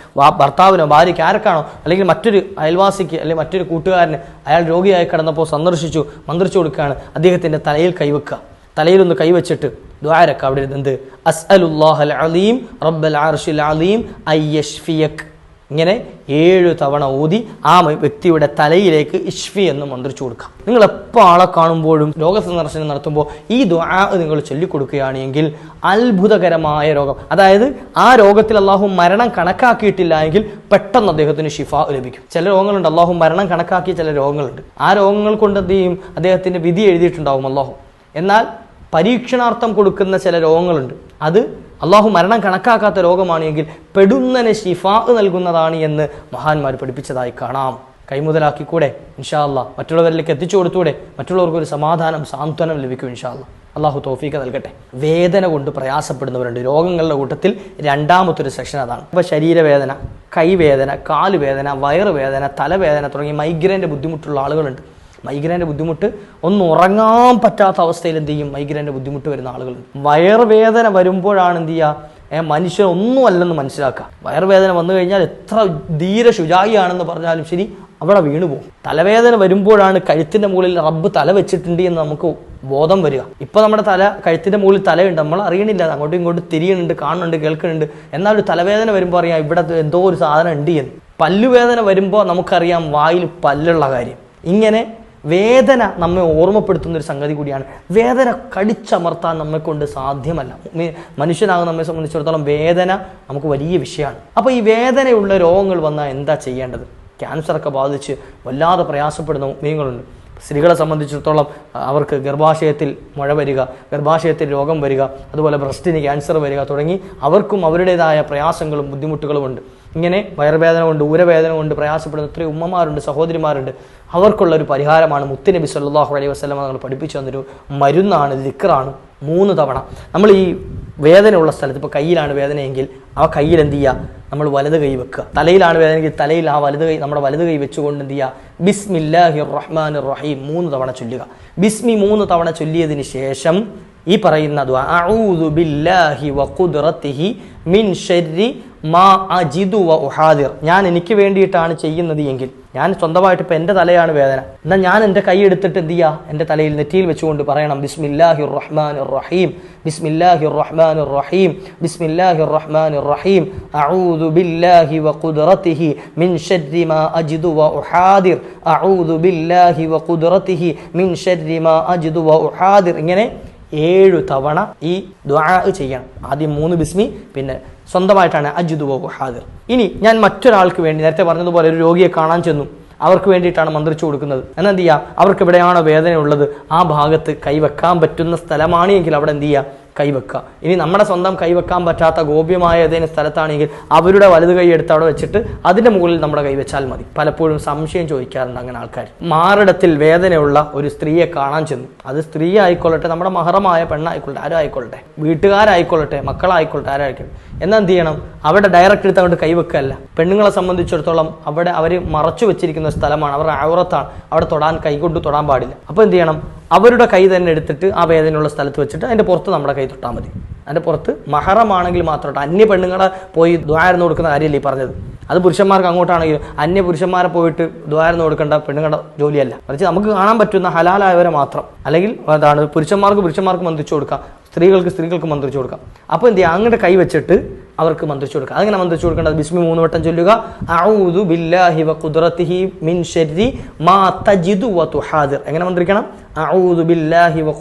ഭർത്താവിനോ ഭാര്യയ്ക്ക് ആർക്കാണോ അല്ലെങ്കിൽ മറ്റൊരു അയൽവാസിക്ക് അല്ലെങ്കിൽ മറ്റൊരു കൂട്ടുകാരന് അയാൾ രോഗിയായി കിടന്നപ്പോൾ സന്ദർശിച്ചു മന്ത്രിച്ചു കൊടുക്കുകയാണ്. അദ്ദേഹത്തിന്റെ തലയിൽ കൈവെക്കുക തലയിലൊന്ന് കൈവച്ചിട്ട് ദ്വാരക്ക അവിടെ ഇരുന്നത് അസ്അലുല്ലാഹൽ അലീം റബ്ബൽ ആർഷിൽ അലീം അയ്യഷ്ഫിയക് ഇങ്ങനെ ഏഴു തവണ ഊതി ആ വ്യക്തിയുടെ തലയിലേക്ക് ഇഷ്ഫി എന്ന് മന്ത്രിച്ചു കൊടുക്കാം. നിങ്ങൾ എപ്പോൾ ആളെ കാണുമ്പോഴും രോഗസന്ദർശനം നടത്തുമ്പോൾ ഈ ദ്വാ നിങ്ങൾ ചൊല്ലിക്കൊടുക്കുകയാണെങ്കിൽ അത്ഭുതകരമായ രോഗം. അതായത് ആ രോഗത്തിൽ അള്ളാഹു മരണം കണക്കാക്കിയിട്ടില്ല എങ്കിൽ പെട്ടെന്ന് അദ്ദേഹത്തിന് ഷിഫ ലഭിക്കും. ചില രോഗങ്ങളുണ്ട്. അള്ളാഹു മരണം കണക്കാക്കിയ ചില രോഗങ്ങളുണ്ട്. ആ രോഗങ്ങൾ കൊണ്ട് എന്ത് ചെയ്യും? അദ്ദേഹത്തിന്റെ വിധി എഴുതിയിട്ടുണ്ടാവും അള്ളാഹു എന്നാൽ പരീക്ഷണാർത്ഥം കൊടുക്കുന്ന ചില രോഗങ്ങളുണ്ട്. അത് അള്ളാഹു മരണം കണക്കാക്കാത്ത രോഗമാണെങ്കിൽ പെടുന്നനെ ഷിഫാ നൽകുന്നതാണ് എന്ന് മഹാന്മാർ പഠിപ്പിച്ചതായി കാണാം. കൈമുതലാക്കിക്കൂടെ ഇൻഷാല്ല മറ്റുള്ളവരിലേക്ക് എത്തിച്ചു കൊടുത്തൂടെ? മറ്റുള്ളവർക്ക് ഒരു സമാധാനം സാന്ത്വനം ലഭിക്കും ഇൻഷാല്ല അള്ളാഹു തോഫീക്ക് നൽകട്ടെ. വേദന കൊണ്ട് പ്രയാസപ്പെടുന്നവരുണ്ട്. രോഗങ്ങളുടെ കൂട്ടത്തിൽ രണ്ടാമത്തൊരു സെക്ഷൻ അതാണ്. ഇപ്പോൾ ശരീരവേദന കൈവേദന കാലുവേദന വയറുവേദന തലവേദന തുടങ്ങി മൈഗ്രൈന്റെ ബുദ്ധിമുട്ടുള്ള ആളുകളുണ്ട്. മൈഗ്രൈന്റെ ബുദ്ധിമുട്ട് ഒന്ന് ഉറങ്ങാൻ പറ്റാത്ത അവസ്ഥയിൽ എന്ത് ചെയ്യും? മൈഗ്രൈന്റെ ബുദ്ധിമുട്ട് വരുന്ന ആളുകൾ. വയറുവേദന വരുമ്പോഴാണ് എന്ത് ചെയ്യുക? മനുഷ്യൻ ഒന്നുമല്ലെന്ന് മനസ്സിലാക്കുക. വയറുവേദന വന്നു കഴിഞ്ഞാൽ എത്ര ധീര ശുചായിയാണെന്ന് പറഞ്ഞാലും ശരി അവിടെ വീണു പോകും. തലവേദന വരുമ്പോഴാണ് കഴുത്തിന്റെ മുകളിൽ റബ്ബ് തല വെച്ചിട്ടുണ്ട് എന്ന് നമുക്ക് ബോധം വരിക. ഇപ്പൊ നമ്മുടെ തല കഴുത്തിന്റെ മുകളിൽ തലയുണ്ട്. നമ്മൾ അറിയണില്ല. അങ്ങോട്ടും ഇങ്ങോട്ടും തിരിയുന്നുണ്ട് കാണുന്നുണ്ട് കേൾക്കുന്നുണ്ട്. എന്നാൽ ഒരു തലവേദന വരുമ്പോൾ അറിയാം ഇവിടെ എന്തോ ഒരു സാധനം ഉണ്ട് എന്ന്. പല്ലുവേദന വരുമ്പോൾ നമുക്കറിയാം വായിൽ പല്ലുള്ള കാര്യം. ഇങ്ങനെ വേദന നമ്മെ ഓർമ്മപ്പെടുത്തുന്ന ഒരു സംഗതി കൂടിയാണ്. വേദന കടിച്ചമർത്താൻ നമ്മെ കൊണ്ട് സാധ്യമല്ല മനുഷ്യനാകുന്ന നമ്മെ സംബന്ധിച്ചിടത്തോളം വേദന നമുക്ക് വലിയ വിഷയമാണ്. അപ്പോൾ ഈ വേദനയുള്ള രോഗങ്ങൾ വന്നാൽ എന്താ ചെയ്യേണ്ടത്? ക്യാൻസറൊക്കെ ബാധിച്ച് വല്ലാതെ പ്രയാസപ്പെടുന്ന മീനുകളുണ്ട് സ്ത്രീകളെ സംബന്ധിച്ചിടത്തോളം അവർക്ക് ഗർഭാശയത്തിൽ മഴ വരിക ഗർഭാശയത്തിൽ രോഗം വരിക അതുപോലെ ബ്രസ്റ്റിന് ക്യാൻസർ വരിക തുടങ്ങി അവർക്കും അവരുടേതായ പ്രയാസങ്ങളും ബുദ്ധിമുട്ടുകളുമുണ്ട്. ഇങ്ങനെ വയറുവേദന കൊണ്ട് ഊരവേദന കൊണ്ട് പ്രയാസപ്പെടുന്ന എത്രയോ ഉമ്മമാരുണ്ട് സഹോദരിമാരുണ്ട്. അവർക്കുള്ള ഒരു പരിഹാരമാണ് മുത്തുനബി സല്ലാഹു അലൈഹി വസല്ലമ നമ്മൾ പഠിപ്പിച്ചു തന്നൊരു മരുന്നാണ് ദിക്റാണ് മൂന്ന് തവണ. നമ്മൾ ഈ വേദനയുള്ള സ്ഥലത്ത് ഇപ്പോൾ കയ്യിലാണ് വേദനയെങ്കിൽ ആ കയ്യിൽ എന്ത് ചെയ്യുക നമ്മൾ വലത് കൈ വെക്കുക. തലയിലാണ് വേദനയെങ്കിൽ തലയിൽ ആ വലത് കൈ നമ്മുടെ വലത് കൈ വെച്ചുകൊണ്ട് എന്ത് ചെയ്യുക ബിസ്മില്ലാഹി റഹ്മാൻ റഹീം മൂന്ന് തവണ ചൊല്ലുക. ബിസ്മി മൂന്ന് തവണ ചൊല്ലിയതിന് ശേഷം ഈ പറയുന്ന മാ അജിദു വ ഉഹാദിർ. ഞാൻ എനിക്ക് വേണ്ടിയിട്ടാണ് ചെയ്യുന്നത് എങ്കിൽ. ഞാൻ സ്വന്തമായിട്ട് ഇപ്പം എന്റെ തലയാണ് വേദന. എന്നാൽ ഞാൻ എന്റെ കൈ എടുത്തിട്ട് എന്ത് ചെയ്യുക എന്റെ തലയിൽ നെറ്റിയിൽ വെച്ചുകൊണ്ട് പറയണം ബിസ്മില്ലാഹി റഹ്മാൻ റഹീം ബിസ്മില്ലാഹി റഹ്മാൻ റഹീം ബിസ്മില്ലാഹി റഹ്മാൻ റഹീം അഊദു ബില്ലാഹി വ കുദറത്തിഹി മിൻ ശർരി മാ അജിദു വ ഉഹാദിർ അഊദു ബില്ലാഹി വ കുദറത്തിഹി മിൻ ശർരി മാ അജിദു വ ഉഹാദിർ. ഇങ്ങനെ ഏഴു തവണ ഈ ദ്വാ ചെയ്യണം. ആദ്യം മൂന്ന് ബിസ്മി പിന്നെ സ്വന്തമായിട്ടാണ് അജിദു ബോബു ഹാദിർ. ഇനി ഞാൻ മറ്റൊരാൾക്ക് വേണ്ടി നേരത്തെ പറഞ്ഞതുപോലെ ഒരു രോഗിയെ കാണാൻ ചെന്നു. അവർക്ക് വേണ്ടിയിട്ടാണ് മന്ത്രിച്ചു കൊടുക്കുന്നത്. എന്നാൽ എന്ത് ചെയ്യുക അവർക്ക് എവിടെയാണോ വേദന ഉള്ളത് ആ ഭാഗത്ത് കൈവെക്കാൻ പറ്റുന്ന സ്ഥലമാണ് എങ്കിൽ അവിടെ എന്ത് ചെയ്യുക കൈവെക്കുക. ഇനി നമ്മുടെ സ്വന്തം കൈവെക്കാൻ പറ്റാത്ത ഗോപ്യമായ ഏതെങ്കിലും സ്ഥലത്താണെങ്കിൽ അവരുടെ വലത് കൈ എടുത്ത് അവിടെ വെച്ചിട്ട് അതിന്റെ മുകളിൽ നമ്മുടെ കൈവച്ചാൽ മതി. പലപ്പോഴും സംശയം ചോദിക്കാറുണ്ട് അങ്ങനെ ആൾക്കാർ. മാറിടത്തിൽ വേദനയുള്ള ഒരു സ്ത്രീയെ കാണാൻ ചെന്നു. അത് സ്ത്രീ ആയിക്കൊള്ളട്ടെ നമ്മുടെ മഹറമായ പെണ്ണായിക്കൊള്ളട്ടെ ആരും ആയിക്കൊള്ളട്ടെ വീട്ടുകാരായിക്കൊള്ളട്ടെ മക്കളായിക്കൊള്ളട്ടെ ആരായിക്കോട്ടെ എന്നാൽ എന്ത് ചെയ്യണം? അവിടെ ഡയറക്റ്റ് എടുത്ത് അങ്ങോട്ട് കൈവെക്കല്ല പെണ്ണുങ്ങളെ സംബന്ധിച്ചിടത്തോളം അവിടെ അവർ മറച്ചു വെച്ചിരിക്കുന്ന സ്ഥലമാണ്. അവരുടെ ഔറത്താണ് അവിടെ തൊടാൻ കൈകൊണ്ട് തൊടാൻ പാടില്ല. അപ്പോൾ എന്ത് ചെയ്യണം? അവരുടെ കൈ തന്നെ എടുത്തിട്ട് ആ വേദനയുള്ള സ്ഥലത്ത് വെച്ചിട്ട് അതിന്റെ പുറത്ത് നമ്മുടെ കൈ തൊട്ടാൽ മതി. അതിന്റെ പുറത്ത് മഹറമാണെങ്കിൽ മാത്രം ട്ടോ. അന്യ പെണ്ണുങ്ങളെ പോയി ദ്വാരന്ന് കൊടുക്കുന്ന കാര്യമല്ലേ ഈ പറഞ്ഞത്? അത് പുരുഷന്മാർക്ക് അങ്ങോട്ടാണെങ്കിലും അന്യ പുരുഷന്മാരെ പോയിട്ട് ദ്വാരം കൊടുക്കേണ്ട പെണ്ണുങ്ങളുടെ ജോലിയല്ല. മറിച്ച് നമുക്ക് കാണാൻ പറ്റുന്ന ഹലാലായവരെ മാത്രം. അല്ലെങ്കിൽ അതാണ് പുരുഷന്മാർക്ക് പുരുഷന്മാർക്ക് മന്ത്രിച്ചു കൊടുക്കാം. സ്ത്രീകൾക്ക് സ്ത്രീകൾക്ക് മന്ത്രിച്ചു കൊടുക്കാം. അപ്പോൾ എന്ത് ചെയ്യുക അങ്ങോട്ട് കൈ വെച്ചിട്ട് അവർക്ക് മന്ത്രിച്ചു കൊടുക്കുക അങ്ങനെ മന്ത്രിച്ചു കൊടുക്കേണ്ടത്? ബിസ്മി മൂന്ന് വട്ടം ചൊല്ലുക. ബില്ലാഹി വ മിൻ മാ തജിദു വ തുഹാദിർ. എങ്ങനെ മന്ത്രിക്കണം? ബില്ലാഹി വ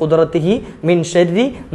മിൻ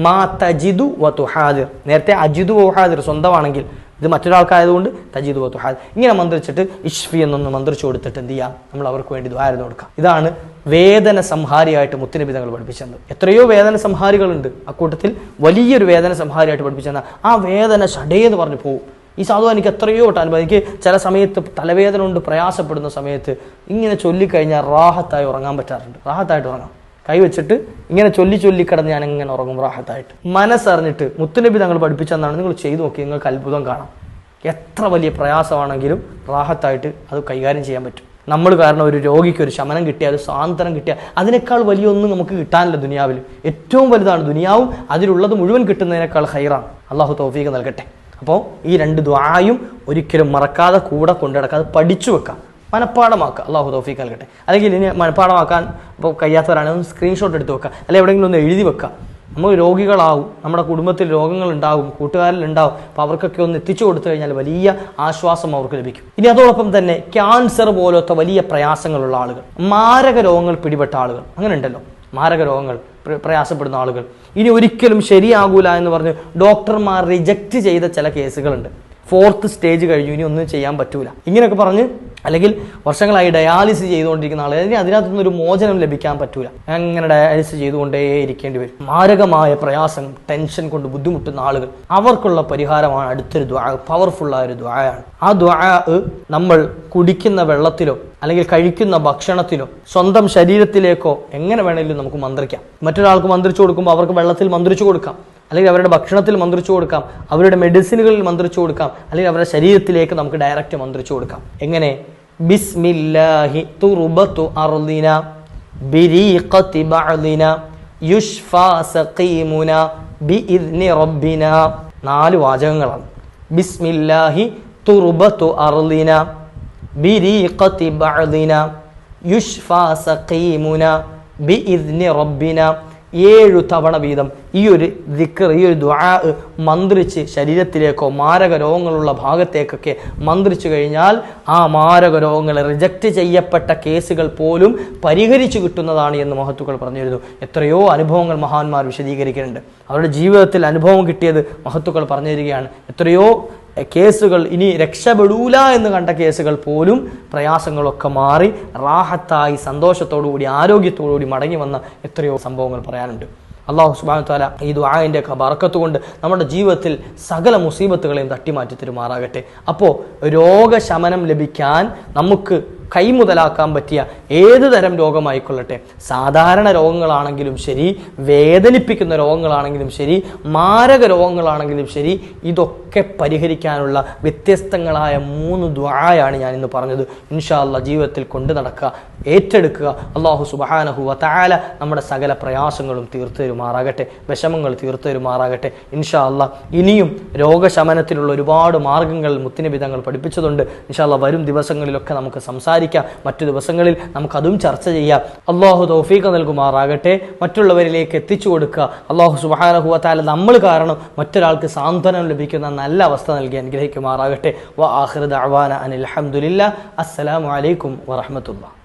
മാ തജിദു വ തുഹാദിർ. നേരത്തെ അജിദു വ ഉഹാദിർ സ്വന്തമാണെങ്കിൽ ഇത് മറ്റൊരാൾക്കായതുകൊണ്ട് തജീദ് വത്തുഹാദ് ഇങ്ങനെ മന്ത്രിച്ചിട്ട് ഇഷ്ഫി എന്നൊന്ന് മന്ത്രിച്ചു കൊടുത്തിട്ട് എന്ത് ചെയ്യാം? നമ്മൾ അവർക്ക് വേണ്ടി ദ്വാരം കൊടുക്കാം. ഇതാണ് വേദന സംഹാരിയായിട്ട് മുത്തുനബി തങ്ങൾ പഠിപ്പിച്ചത്. എത്രയോ വേദന സംഹാരികളുണ്ട്. അക്കൂട്ടത്തിൽ വലിയൊരു വേദന സംഹാരിയായിട്ട് പഠിപ്പിച്ചത് ആ വേദന ഷടേന്ന് പറഞ്ഞു പോകും ഈ സാധു എനിക്ക് എത്രയോ വട്ടം അനുഭവം. എനിക്ക് ചില സമയത്ത് തലവേദന കൊണ്ട് പ്രയാസപ്പെടുന്ന സമയത്ത് ഇങ്ങനെ ചൊല്ലിക്കഴിഞ്ഞാൽ റാഹത്തായി ഉറങ്ങാൻ പറ്റാറുണ്ട്. റാഹത്തായിട്ട് ഉറങ്ങാം. കൈവച്ചിട്ട് ഇങ്ങനെ ചൊല്ലി ചൊല്ലി കിടന്ന് ഞാൻ ഇങ്ങനെ ഉറങ്ങും റാഹത്തായിട്ട്. മനസ്സറിഞ്ഞിട്ട് മുത്തുനബി തങ്ങൾ പഠിപ്പിച്ചെന്നാണ് നിങ്ങൾ ചെയ്തു നോക്കി നിങ്ങൾക്ക് അത്ഭുതം കാണാം. എത്ര വലിയ പ്രയാസമാണെങ്കിലും റാഹത്തായിട്ട് അത് കൈകാര്യം ചെയ്യാൻ പറ്റും. നമ്മൾ കാരണം ഒരു രോഗിക്ക് ഒരു ശമനം കിട്ടിയാൽ ഒരു സ്വാതന്ത്ര്യം കിട്ടിയാൽ അതിനേക്കാൾ വലിയ ഒന്നും നമുക്ക് കിട്ടാനില്ല ദുനിയാവിൽ. ഏറ്റവും വലുതാണ് ദുനിയാവും അതിലുള്ളത് മുഴുവൻ കിട്ടുന്നതിനേക്കാൾ ഹൈറാണ് അള്ളാഹു തൗഫീഖ് നൽകട്ടെ. അപ്പോൾ ഈ രണ്ട് ദ്വായും ഒരിക്കലും മറക്കാതെ കൂടെ കൊണ്ടുനടക്കാതെ പഠിച്ചു വെക്കാം. മനഃപ്പാടമാക്കുക. അള്ളാഹു തൗഫീഖ് നൽകട്ടെ. അല്ലെങ്കിൽ ഇനി മനഃപ്പാടമാക്കാൻ ഇപ്പോൾ കഴിയാത്തവരാണെങ്കിൽ ഒന്ന് സ്ക്രീൻഷോട്ട് എടുത്ത് വെക്കുക. അല്ലെങ്കിൽ എവിടെയെങ്കിലും ഒന്ന് എഴുതി വെക്കുക. നമ്മൾ രോഗികളാവും. നമ്മുടെ കുടുംബത്തിൽ രോഗങ്ങൾ ഉണ്ടാവും. കൂട്ടുകാരിൽ ഉണ്ടാവും. അപ്പോൾ അവർക്കൊക്കെ ഒന്ന് എത്തിച്ചു കൊടുത്തു കഴിഞ്ഞാൽ വലിയ ആശ്വാസം അവർക്ക് ലഭിക്കും. ഇനി അതോടൊപ്പം തന്നെ ക്യാൻസർ പോലത്തെ വലിയ പ്രയാസങ്ങളുള്ള ആളുകൾ. മാരക രോഗങ്ങൾ പിടിപെട്ട ആളുകൾ. അങ്ങനെ ഉണ്ടല്ലോ. മാരക രോഗങ്ങൾ പ്രയാസപ്പെടുന്ന ആളുകൾ. ഇനി ഒരിക്കലും ശരിയാകൂല എന്ന് പറഞ്ഞ് ഡോക്ടർമാർ റിജക്റ്റ് ചെയ്ത ചില കേസുകളുണ്ട്. ഫോർത്ത് സ്റ്റേജ് കഴിഞ്ഞു. ഇനി ഒന്നും ചെയ്യാൻ പറ്റൂല. ഇങ്ങനെയൊക്കെ പറഞ്ഞ് അല്ലെങ്കിൽ വർഷങ്ങളായി ഡയാലിസിസ് ചെയ്തുകൊണ്ടിരിക്കുന്ന ഇനി അതിനകത്തുനിന്ന് ഒരു മോചനം ലഭിക്കാൻ പറ്റൂല. അങ്ങനെ ഡയാലിസിസ് ചെയ്തുകൊണ്ടേ ഇരിക്കേണ്ടി വരും. മാരകമായ പ്രയാസം ടെൻഷൻ കൊണ്ട് ബുദ്ധിമുട്ടുന്ന ആളുകൾ. അവർക്കുള്ള പരിഹാരമാണ് അടുത്തൊരു ദ്വാ ആയ ഒരു ദ്വായാണ് ആ ദ്വാ നമ്മൾ കുടിക്കുന്ന വെള്ളത്തിലോ അല്ലെങ്കിൽ കഴിക്കുന്ന ഭക്ഷണത്തിലോ സ്വന്തം ശരീരത്തിലേക്കോ എങ്ങനെ വേണമെങ്കിലും നമുക്ക് മന്ത്രിക്കാം. മറ്റൊരാൾക്ക് മന്ത്രിച്ചു കൊടുക്കുമ്പോൾ അവർക്ക് വെള്ളത്തിൽ മന്ത്രിച്ചു കൊടുക്കാം. അല്ലെങ്കിൽ അവരുടെ ഭക്ഷണത്തിൽ മന്ത്രിച്ചു കൊടുക്കാം. അവരുടെ മെഡിസിനുകളിൽ മന്ത്രിച്ചു കൊടുക്കാം. അല്ലെങ്കിൽ അവരുടെ ശരീരത്തിലേക്ക് നമുക്ക് ഡയറക്റ്റ് മന്ത്രിച്ചു കൊടുക്കാം. എങ്ങനെ? ബിസ്മില്ലാഹി തുറുബത്തു അർദിന ബിരീഖത്തി ബഅദിന യുഷ്ഫാ സഖീമുന ബിഇദ്നി റബ്ബിന. നാല് വാചകങ്ങളാണ്. ബിസ്മില്ലാഹി തുറുബത്തു അർദിന ബിരീഖത്തി ബഅദിന യുഷ്ഫാ സഖീമുന ബിഇദ്നി റബ്ബിന. ഏഴു തവണ വീതം ഈ ഒരു ദിക്കർ ഈ ഒരു ദ്വാ മന്ത്രിച്ച് ശരീരത്തിലേക്കോ മാരക രോഗങ്ങളുള്ള ഭാഗത്തേക്കൊക്കെ മന്ത്രിച്ചു കഴിഞ്ഞാൽ ആ മാരക രോഗങ്ങളെ റിജക്റ്റ് ചെയ്യപ്പെട്ട കേസുകൾ പോലും പരിഹരിച്ചു കിട്ടുന്നതാണ് എന്ന് മഹത്തുക്കൾ പറഞ്ഞിരുന്നു. എത്രയോ അനുഭവങ്ങൾ മഹാന്മാർ വിശദീകരിക്കുന്നുണ്ട്. അവരുടെ ജീവിതത്തിൽ അനുഭവം കിട്ടിയത് മഹത്തുക്കൾ പറഞ്ഞു തരികയാണ് എത്രയോ കേസുകൾ ഇനി രക്ഷപ്പെടൂല എന്ന് കണ്ട കേസുകൾ പോലും പ്രയാസങ്ങളൊക്കെ മാറി റാഹത്തായി സന്തോഷത്തോടുകൂടി ആരോഗ്യത്തോടുകൂടി മടങ്ങി വന്ന എത്രയോ സംഭവങ്ങൾ പറയാനുണ്ട്. അള്ളാഹു സുബാന താല ഈ ദുആന്റെ ഒക്കെ ബറക്കത്ത് കൊണ്ട് നമ്മുടെ ജീവിതത്തിൽ സകല മുസീബത്തുകളെയും തട്ടിമാറ്റി തരുമാറാകട്ടെ. അപ്പോൾ രോഗശമനം ലഭിക്കാൻ നമുക്ക് കൈമുതലാക്കാൻ പറ്റിയ ഏത് തരം രോഗമായിക്കൊള്ളട്ടെ? സാധാരണ രോഗങ്ങളാണെങ്കിലും ശരി വേദനിപ്പിക്കുന്ന രോഗങ്ങളാണെങ്കിലും ശരി മാരക രോഗങ്ങളാണെങ്കിലും ശരി ഇതൊക്കെ പരിഹരിക്കാനുള്ള വ്യത്യസ്തങ്ങളായ മൂന്ന് ദ്വായാണ് ഞാൻ ഇന്ന് പറഞ്ഞത്. ഇൻഷാ അല്ലാ ജീവിതത്തിൽ കൊണ്ടു നടക്കുക ഏറ്റെടുക്കുക. അള്ളാഹു സുബാനഹുവ താല നമ്മുടെ സകല പ്രയാസങ്ങളും തീർത്തു തരുമാറാകട്ടെ വിഷമങ്ങൾ തീർത്തു തരുമാറാകട്ടെ ഇൻഷാ അല്ല ഇനിയും രോഗശമനത്തിനുള്ള ഒരുപാട് മാർഗങ്ങൾ മുത്തിനിബിതങ്ങൾ പഠിപ്പിച്ചതുണ്ട്. ഇൻഷാ അല്ലാ വരും ദിവസങ്ങളിലൊക്കെ നമുക്ക് സംസാരിക്കാം. മറ്റു ദിവസങ്ങളിൽ നമുക്കതും ചർച്ച ചെയ്യാം. അള്ളാഹു തൗഫീഖ് നൽകുമാറാകട്ടെ. മറ്റുള്ളവരിലേക്ക് എത്തിച്ചു കൊടുക്കുക. അള്ളാഹു സുബാനഹുവത്താല നമ്മൾ കാരണം മറ്റൊരാൾക്ക് സാന്ത്വനം ലഭിക്കുന്ന നല്ല അവസ്ഥ നൽകി അനുഗ്രഹിക്കുമാറാകട്ടെ. വ ആഖിർ അവാന അനിൽ അഹമ്മദില്ല അസ്സലാമു അലൈക്കും വറഹ്മത്തുള്ളാഹി.